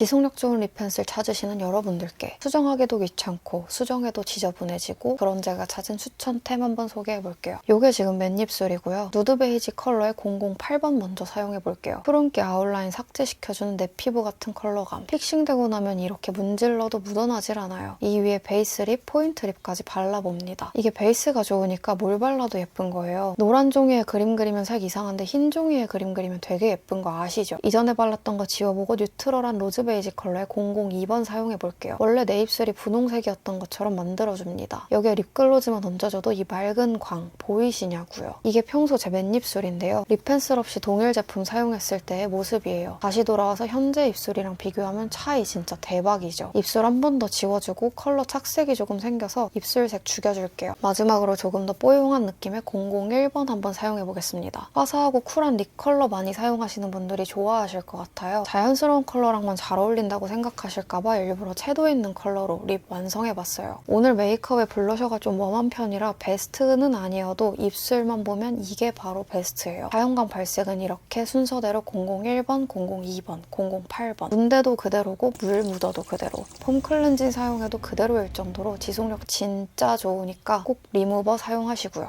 지속력 좋은 립 펜슬 찾으시는 여러분들께 수정하기도 귀찮고 수정해도 지저분해지고 그런 제가 찾은 추천템 한번 소개해 볼게요. 이게 지금 맨입술이고요. 누드 베이지 컬러의 008번 먼저 사용해 볼게요. 푸른기 아웃라인 삭제시켜주는 내 피부 같은 컬러감. 픽싱되고 나면 이렇게 문질러도 묻어나질 않아요. 이 위에 베이스 립, 포인트 립까지 발라봅니다. 이게 베이스가 좋으니까 뭘 발라도 예쁜 거예요. 노란 종이에 그림 그리면 색 이상한데 흰 종이에 그림 그리면 되게 예쁜 거 아시죠? 이전에 발랐던 거 지워보고 뉴트럴한 로즈 베이지 컬러의 002번 사용해 볼게요. 원래 내 입술이 분홍색이었던 것처럼 만들어줍니다. 여기에 립글로즈만 얹어줘도 이 맑은 광 보이시냐고요. 이게 평소 제 맨입술인데요. 립펜슬 없이 동일 제품 사용했을 때의 모습이에요. 다시 돌아와서 현재 입술이랑 비교하면 차이 진짜 대박이죠. 입술 한 번 더 지워주고 컬러 착색이 조금 생겨서 입술색 죽여줄게요. 마지막으로 조금 더 뽀용한 느낌의 001번 한번 사용해 보겠습니다. 화사하고 쿨한 립 컬러 많이 사용하시는 분들이 좋아하실 것 같아요. 자연스러운 컬러랑만 잘 어울린다고 생각하실까봐 일부러 채도 있는 컬러로 립 완성해봤어요. 오늘 메이크업에 블러셔가 좀 웜한 편이라 베스트는 아니어도 입술만 보면 이게 바로 베스트예요. 사용감 발색은 이렇게 순서대로 001번, 002번, 008번 문대도 그대로고 물 묻어도 그대로 폼 클렌징 사용해도 그대로일 정도로 지속력 진짜 좋으니까 꼭 리무버 사용하시고요.